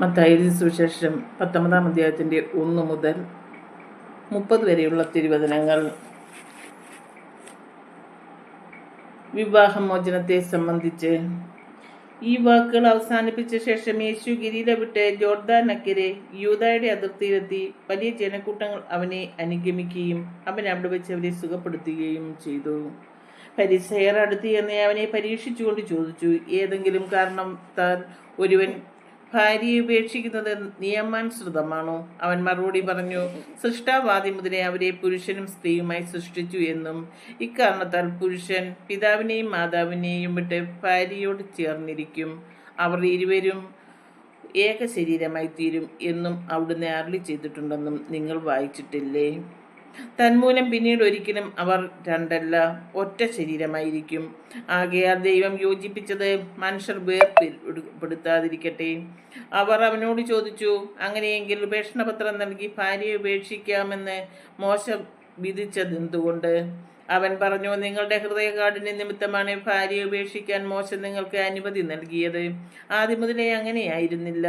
മത്തായി സുവിശേഷം പത്തൊമ്പതാം അധ്യായത്തിന്റെ ഒന്ന് മുതൽ മുപ്പത് വരെയുള്ള തിരുവചനങ്ങൾ. വിവാഹമോചനത്തെ സംബന്ധിച്ച് ഈ വാക്കുകൾ അവസാനിപ്പിച്ച ശേഷം യേശു ഗിരിയില വിട്ട് ജോർദാനക്കരെ യൂതായുടെ അതിർത്തിയിലെത്തി വലിയ ജനക്കൂട്ടങ്ങൾ അവനെ അനുഗമിക്കുകയും അവൻ അവിടെ വെച്ച് അവരെ സുഖപ്പെടുത്തുകയും ചെയ്തു. പരിസയർ അടുത്ത് എന്ന് അവനെ പരീക്ഷിച്ചുകൊണ്ട് ചോദിച്ചു ഏതെങ്കിലും കാരണം താൻ ഒരുവൻ ഭാര്യയെ ഉപേക്ഷിക്കുന്നത് നിയമാനുസൃതമാണോ അവൻ മറുപടി പറഞ്ഞു സൃഷ്ടാവാദി മുതലേ അവരെ പുരുഷനും സ്ത്രീയുമായി സൃഷ്ടിച്ചു എന്നും ഇക്കാരണത്താൽ പുരുഷൻ പിതാവിനെയും മാതാവിനെയും വിട്ട് ഭാര്യയോട് ചേർന്നിരിക്കും. അവർ ഇരുവരും ഏക ശരീരമായി തീരും എന്നും അവിടുന്ന് അരളി ചെയ്തിട്ടുണ്ടെന്നും നിങ്ങൾ വായിച്ചിട്ടില്ലേ? തന്മൂലം പിന്നീട് ഒരിക്കലും അവർ രണ്ടല്ല ഒറ്റ ശരീരമായിരിക്കും. ആകയാൽ ദൈവം യോജിപ്പിച്ചത് മനുഷ്യർ വേർപ്പെടുത്താതിരിക്കട്ടെ അവർ അവനോട് ചോദിച്ചു അങ്ങനെയെങ്കിൽ ഉപേക്ഷണപത്രം നൽകി ഭാര്യയെ ഉപേക്ഷിക്കാമെന്ന് മോശം വിധിച്ചത് എന്തുകൊണ്ട്? അവൻ പറഞ്ഞു നിങ്ങളുടെ ഹൃദയകാഠിന്യ നിമിത്തമാണ് ഭാര്യയെ ഉപേക്ഷിക്കാൻ മോശം നിങ്ങൾക്ക് അനുമതി നൽകിയത്. ആദ്യം മുതലേ അങ്ങനെയായിരുന്നില്ല.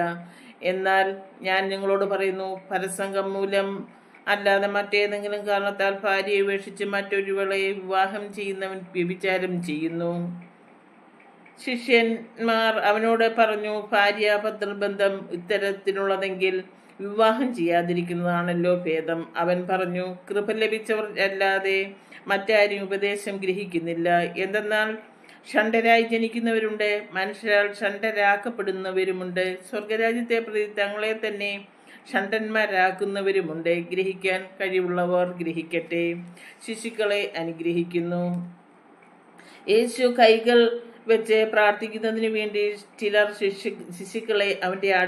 എന്നാൽ ഞാൻ നിങ്ങളോട് പറയുന്നു പരസംഗം മൂലം അല്ലാതെ മറ്റേതെങ്കിലും കാരണത്താൽ ഭാര്യയെ ഉപേക്ഷിച്ച് മറ്റൊരുവളെ വിവാഹം ചെയ്യുന്നവൻ വ്യഭിചാരം ചെയ്യുന്നു. ശിഷ്യന്മാർ അവനോട് പറഞ്ഞു ഭാര്യ പത്രബന്ധം ഇത്തരത്തിലുള്ളതെങ്കിൽ വിവാഹം ചെയ്യാതിരിക്കുന്നതാണല്ലോ ഭേദം. അവൻ പറഞ്ഞു കൃപ ലഭിച്ചവർ അല്ലാതെ മറ്റാരും ഉപദേശം ഗ്രഹിക്കുന്നില്ല. എന്തെന്നാൽ ഷണ്ടരായി ജനിക്കുന്നവരുണ്ട് മനുഷ്യരാൽ ഷണ്ടരാക്കപ്പെടുന്നവരുമുണ്ട് സ്വർഗരാജ്യത്തെ പ്രതി തങ്ങളെ തന്നെ ഷണ്ടന്മാരാക്കുന്നവരുമുണ്ട് ഗ്രഹിക്കാൻ കഴിവുള്ളവർ ഗ്രഹിക്കട്ടെ. ശിശുക്കളെ അനുഗ്രഹിക്കുന്നു. യേശു കൈകൾ വെച്ച് പ്രാർത്ഥിക്കുന്നതിന് വേണ്ടി ചിലർ ശിശു ശിശുക്കളെ അവന്റെ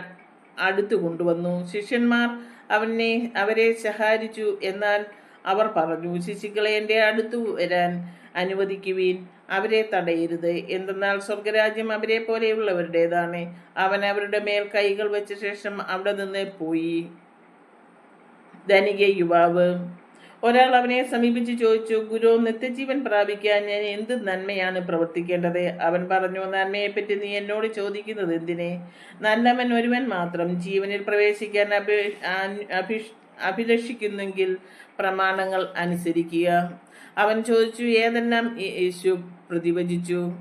അടുത്ത് കൊണ്ടുവന്നു. ശിഷ്യന്മാർ അവനെ അവരെ സഹായിച്ചു എന്നാൽ അവർ പറഞ്ഞു ശിശുക്കളെ എന്റെ അടുത്ത് വരാൻ അനുവദിക്കുവീൻ. അവരെ തടയരുത്. എന്തെന്നാൽ സ്വർഗരാജ്യം അവരെ പോലെയുള്ളവരുടേതാണ്. അവൻ അവരുടെ മേൽ കൈകൾ വെച്ച ശേഷം അവിടെ നിന്ന് പോയി. ധനിക യുവാവ് ഒരാൾ അവനെ സമീപിച്ച് ചോദിച്ചു ഗുരു നിത്യജീവൻ പ്രാപിക്കാൻ ഞാൻ എന്ത് നന്മയാണ് പ്രവർത്തിക്കേണ്ടത്? അവൻ പറഞ്ഞു നന്മയെപ്പറ്റി നീ എന്നോട് ചോദിക്കുന്നത് എന്തിനെ? നല്ലവൻ ഒരുവൻ മാത്രം ജീവനിൽ പ്രവേശിക്കാൻ അഭി അഭിഷ് അഭിലഷിക്കുന്നെങ്കിൽ പ്രമാണങ്ങൾ അനുസരിക്കുക. അവൻ ചോദിച്ചു ഏതെല്ലാം യേശു പ്രതിവചിച്ചു?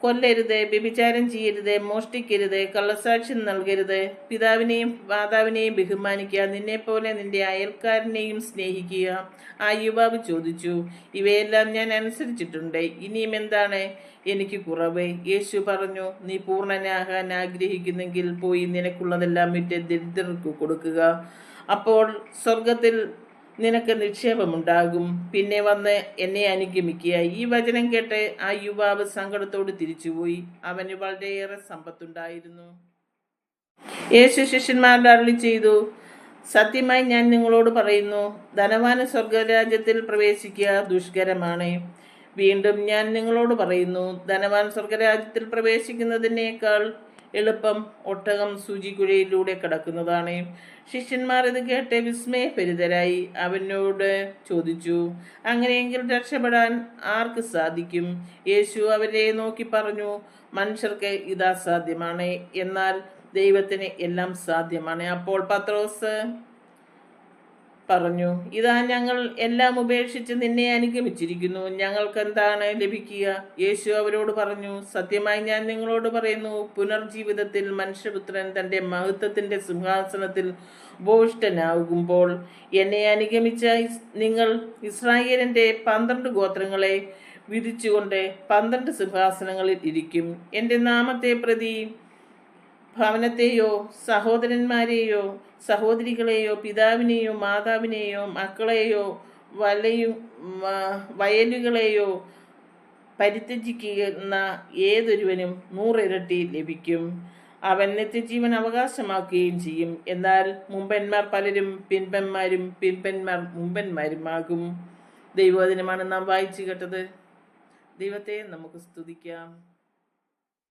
കൊല്ലരുത് വ്യഭിചാരം ചെയ്യരുത് മോഷ്ടിക്കരുത് കള്ളസാക്ഷ്യം നൽകരുത്. പിതാവിനെയും മാതാവിനെയും ബഹുമാനിക്കുക നിന്നെപ്പോലെ നിന്റെ അയൽക്കാരനെയും സ്നേഹിക്കുക. ആ യുവാവ് ചോദിച്ചു ഇവയെല്ലാം ഞാൻ അനുസരിച്ചിട്ടുണ്ട്. ഇനിയും എന്താണ് എനിക്ക് കുറവ്? യേശു പറഞ്ഞു നീ പൂർണനാകാൻ ആഗ്രഹിക്കുന്നെങ്കിൽ പോയി നിനക്കുള്ളതെല്ലാം വിറ്റ് ദരിദ്രർക്ക് കൊടുക്കുക. അപ്പോൾ സ്വർഗത്തിൽ നിനക്ക് നിക്ഷേപമുണ്ടാകും. പിന്നെ വന്ന് എന്നെ അനുഗമിക്കുക. ഈ വചനം കേട്ട് ആ യുവാവ് സങ്കടത്തോട് തിരിച്ചുപോയി. അവന് വളരെയേറെ സമ്പത്തുണ്ടായിരുന്നു. യേശു ശിഷ്യന്മാരുടെ അരളി ചെയ്തു സത്യമായി ഞാൻ നിങ്ങളോട് പറയുന്നു ധനവാന സ്വർഗരാജ്യത്തിൽ പ്രവേശിക്കുക ദുഷ്കരമാണ്. വീണ്ടും ഞാൻ നിങ്ങളോട് പറയുന്നു ധനവാൻ സ്വർഗരാജ്യത്തിൽ പ്രവേശിക്കുന്നതിനേക്കാൾ എളുപ്പം ഒട്ടകം സൂചിക്കുഴയിലൂടെ കടക്കുന്നതാണ്. ശിഷ്യന്മാർ ഇത് കേട്ട് വിസ്മയപരിതരായി അവനോട് ചോദിച്ചു അങ്ങനെയെങ്കിൽ രക്ഷപ്പെടാൻ ആർക്ക് സാധിക്കും? യേശു അവരെ നോക്കി പറഞ്ഞു മനുഷ്യർക്ക് ഇത് അസാധ്യമാണ് എന്നാൽ ദൈവത്തിന് എല്ലാം സാധ്യമാണ്. അപ്പോൾ പത്രോസ് പറഞ്ഞു ഇതാ ഞങ്ങൾ എല്ലാം ഉപേക്ഷിച്ച് നിന്നെ അനുഗമിച്ചിരിക്കുന്നു. ഞങ്ങൾക്ക് എന്താണ് ലഭിക്കുക? യേശു അവരോട് പറഞ്ഞു സത്യമായി ഞാൻ നിങ്ങളോട് പറയുന്നു പുനർജീവിതത്തിൽ മനുഷ്യപുത്രൻ തന്റെ മഹത്വത്തിന്റെ സിംഹാസനത്തിൽ ഉപവിഷ്ടനാകുമ്പോൾ എന്നെ അനുഗമിച്ച നിങ്ങൾ ഇസ്രായേലിന്റെ പന്ത്രണ്ട് ഗോത്രങ്ങളെ വിധിച്ചുകൊണ്ട് പന്ത്രണ്ട് സിംഹാസനങ്ങളിൽ ഇരിക്കും. എന്റെ നാമത്തെ പ്രതി ഭവനത്തെയോ സഹോദരന്മാരെയോ സഹോദരികളെയോ പിതാവിനെയോ മാതാവിനെയോ മക്കളെയോ വലയും വയലുകളെയോ പരിത്യജിക്കുന്ന ഏതൊരുവനും നൂറിരട്ടി ലഭിക്കും. അവൻ നിത്യജീവൻ അവകാശമാക്കുകയും ചെയ്യും. എന്നാൽ മുമ്പന്മാർ പലരും പിൻപന്മാരും പിൻപന്മാർ മുമ്പന്മാരുമാകും. ദൈവവചനമാണ് നാം വായിച്ചു കേട്ടത്. ദൈവത്തെ നമുക്ക് സ്തുതിക്കാം.